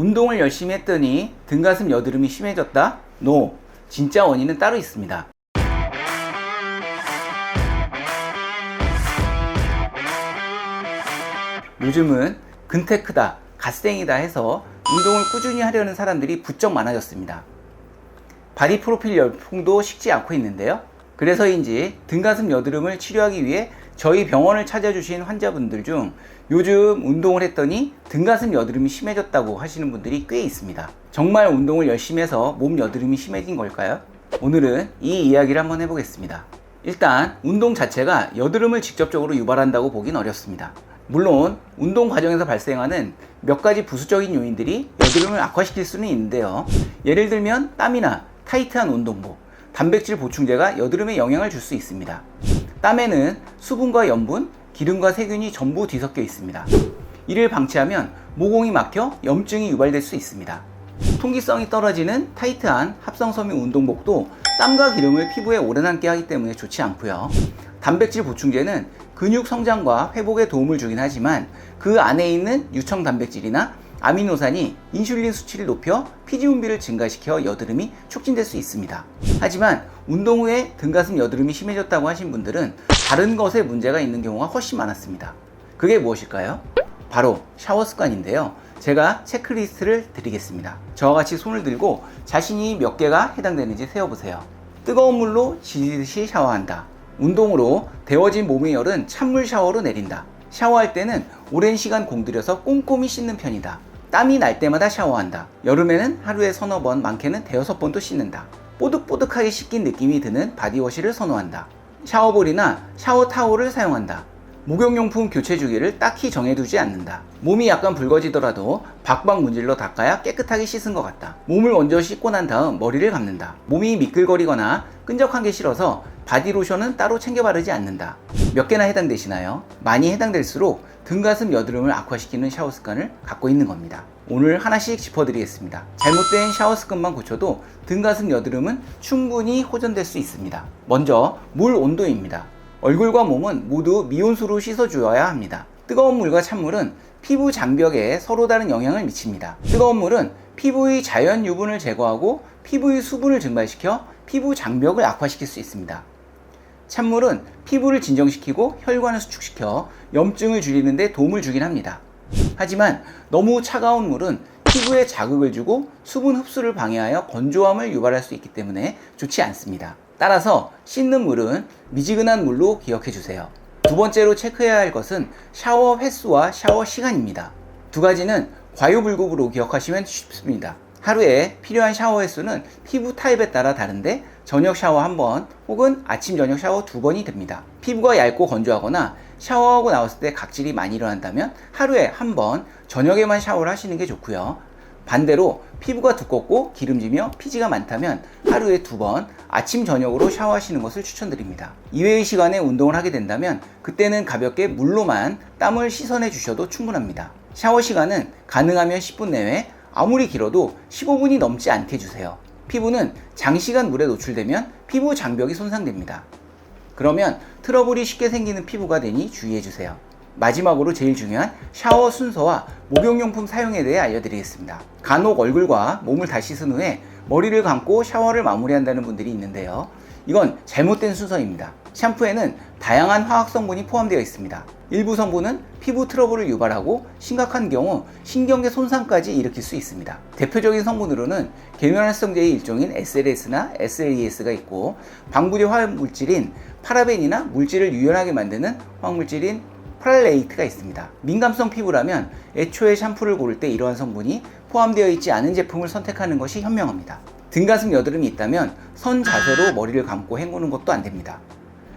운동을 열심히 했더니 등가슴 여드름이 심해졌다? 노. 진짜 원인은 따로 있습니다. 요즘은 근태크다, 갓생이다 해서 운동을 꾸준히 하려는 사람들이 부쩍 많아졌습니다. 바디 프로필 열풍도 식지 않고 있는데요. 그래서인지 등가슴 여드름을 치료하기 위해 저희 병원을 찾아주신 환자분들 중 요즘 운동을 했더니 등가슴 여드름이 심해졌다고 하시는 분들이 꽤 있습니다. 정말 운동을 열심히 해서 몸 여드름이 심해진 걸까요? 오늘은 이 이야기를 한번 해보겠습니다. 일단 운동 자체가 여드름을 직접적으로 유발한다고 보긴 어렵습니다. 물론 운동 과정에서 발생하는 몇 가지 부수적인 요인들이 여드름을 악화시킬 수는 있는데요. 예를 들면 땀이나 타이트한 운동복, 단백질 보충제가 여드름에 영향을 줄 수 있습니다. 땀에는 수분과 염분, 기름과 세균이 전부 뒤섞여 있습니다. 이를 방치하면 모공이 막혀 염증이 유발될 수 있습니다. 통기성이 떨어지는 타이트한 합성섬유 운동복도 땀과 기름을 피부에 오래 남게 하기 때문에 좋지 않고요. 단백질 보충제는 근육 성장과 회복에 도움을 주긴 하지만 그 안에 있는 유청 단백질이나 아미노산이 인슐린 수치를 높여 피지 분비를 증가시켜 여드름이 촉진될 수 있습니다. 하지만 운동 후에 등가슴 여드름이 심해졌다고 하신 분들은 다른 것에 문제가 있는 경우가 훨씬 많았습니다. 그게 무엇일까요? 바로 샤워 습관인데요. 제가 체크리스트를 드리겠습니다. 저와 같이 손을 들고 자신이 몇 개가 해당되는지 세어보세요. 뜨거운 물로 지지듯이 샤워한다. 운동으로 데워진 몸의 열은 찬물 샤워로 내린다. 샤워할 때는 오랜 시간 공들여서 꼼꼼히 씻는 편이다. 땀이 날 때마다 샤워한다. 여름에는 하루에 서너 번, 많게는 대여섯 번도 씻는다. 뽀득뽀득하게 씻긴 느낌이 드는 바디워시를 선호한다. 샤워볼이나 샤워 타올을 사용한다. 목욕용품 교체 주기를 딱히 정해두지 않는다. 몸이 약간 붉어지더라도 박박 문질러 닦아야 깨끗하게 씻은 것 같다. 몸을 먼저 씻고 난 다음 머리를 감는다. 몸이 미끌거리거나 끈적한 게 싫어서 바디로션은 따로 챙겨 바르지 않는다. 몇 개나 해당되시나요? 많이 해당될수록 등가슴 여드름을 악화시키는 샤워 습관을 갖고 있는 겁니다. 오늘 하나씩 짚어드리겠습니다. 잘못된 샤워 습관만 고쳐도 등가슴 여드름은 충분히 호전될 수 있습니다. 먼저 물 온도입니다. 얼굴과 몸은 모두 미온수로 씻어주어야 합니다. 뜨거운 물과 찬물은 피부 장벽에 서로 다른 영향을 미칩니다. 뜨거운 물은 피부의 자연 유분을 제거하고 피부의 수분을 증발시켜 피부 장벽을 악화시킬 수 있습니다. 찬물은 피부를 진정시키고 혈관을 수축시켜 염증을 줄이는 데 도움을 주긴 합니다. 하지만 너무 차가운 물은 피부에 자극을 주고 수분 흡수를 방해하여 건조함을 유발할 수 있기 때문에 좋지 않습니다. 따라서 씻는 물은 미지근한 물로 기억해 주세요. 두 번째로 체크해야 할 것은 샤워 횟수와 샤워 시간입니다. 두 가지는 과유불급으로 기억하시면 쉽습니다. 하루에 필요한 샤워 횟수는 피부 타입에 따라 다른데 저녁 샤워 한 번 혹은 아침 저녁 샤워 두 번이 됩니다. 피부가 얇고 건조하거나 샤워하고 나왔을 때 각질이 많이 일어난다면 하루에 한 번 저녁에만 샤워를 하시는 게 좋고요. 반대로 피부가 두껍고 기름지며 피지가 많다면 하루에 두 번 아침 저녁으로 샤워하시는 것을 추천드립니다. 이외의 시간에 운동을 하게 된다면 그때는 가볍게 물로만 땀을 씻어내 주셔도 충분합니다. 샤워 시간은 가능하면 10분 내외 아무리 길어도 15분이 넘지 않게 해주세요. 피부는 장시간 물에 노출되면 피부 장벽이 손상됩니다. 그러면 트러블이 쉽게 생기는 피부가 되니 주의해주세요. 마지막으로 제일 중요한 샤워 순서와 목욕용품 사용에 대해 알려드리겠습니다. 간혹 얼굴과 몸을 다 씻은 후에 머리를 감고 샤워를 마무리한다는 분들이 있는데요. 이건 잘못된 순서입니다. 샴푸에는 다양한 화학 성분이 포함되어 있습니다. 일부 성분은 피부 트러블을 유발하고 심각한 경우 신경계 손상까지 일으킬 수 있습니다. 대표적인 성분으로는 계면활성제의 일종인 SLS나 SLES가 있고 방부제 화학 물질인 파라벤이나 물질을 유연하게 만드는 화학 물질인 프랄레이트가 있습니다. 민감성 피부라면 애초에 샴푸를 고를 때 이러한 성분이 포함되어 있지 않은 제품을 선택하는 것이 현명합니다. 등가슴 여드름이 있다면 선 자세로 머리를 감고 헹구는 것도 안 됩니다.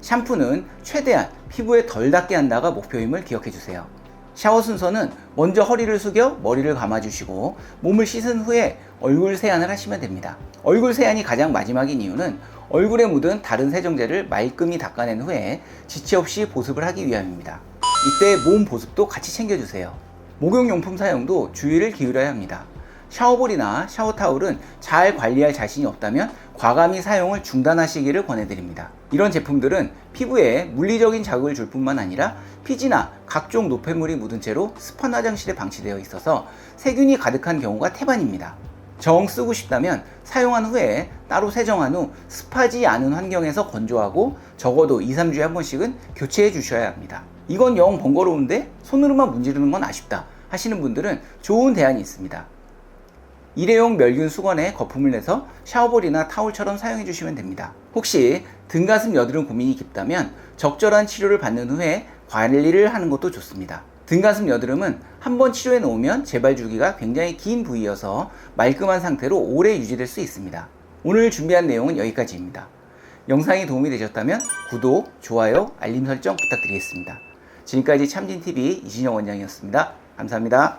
샴푸는 최대한 피부에 덜 닿게 한다가 목표임을 기억해 주세요. 샤워 순서는 먼저 허리를 숙여 머리를 감아주시고 몸을 씻은 후에 얼굴 세안을 하시면 됩니다. 얼굴 세안이 가장 마지막인 이유는 얼굴에 묻은 다른 세정제를 말끔히 닦아낸 후에 지체 없이 보습을 하기 위함입니다. 이때 몸 보습도 같이 챙겨주세요. 목욕용품 사용도 주의를 기울여야 합니다. 샤워볼이나 샤워타올은 잘 관리할 자신이 없다면 과감히 사용을 중단하시기를 권해드립니다. 이런 제품들은 피부에 물리적인 자극을 줄 뿐만 아니라 피지나 각종 노폐물이 묻은 채로 습한 화장실에 방치되어 있어서 세균이 가득한 경우가 태반입니다. 정 쓰고 싶다면 사용한 후에 따로 세정한 후 습하지 않은 환경에서 건조하고 적어도 2, 3주에 한 번씩은 교체해 주셔야 합니다. 이건 영 번거로운데 손으로만 문지르는 건 아쉽다 하시는 분들은 좋은 대안이 있습니다. 일회용 멸균 수건에 거품을 내서 샤워볼이나 타올처럼 사용해 주시면 됩니다. 혹시 등가슴 여드름 고민이 깊다면 적절한 치료를 받는 후에 관리를 하는 것도 좋습니다. 등가슴 여드름은 한 번 치료해 놓으면 재발 주기가 굉장히 긴 부위여서 말끔한 상태로 오래 유지될 수 있습니다. 오늘 준비한 내용은 여기까지입니다. 영상이 도움이 되셨다면 구독, 좋아요, 알림 설정 부탁드리겠습니다. 지금까지 참진TV 이진영 원장이었습니다. 감사합니다.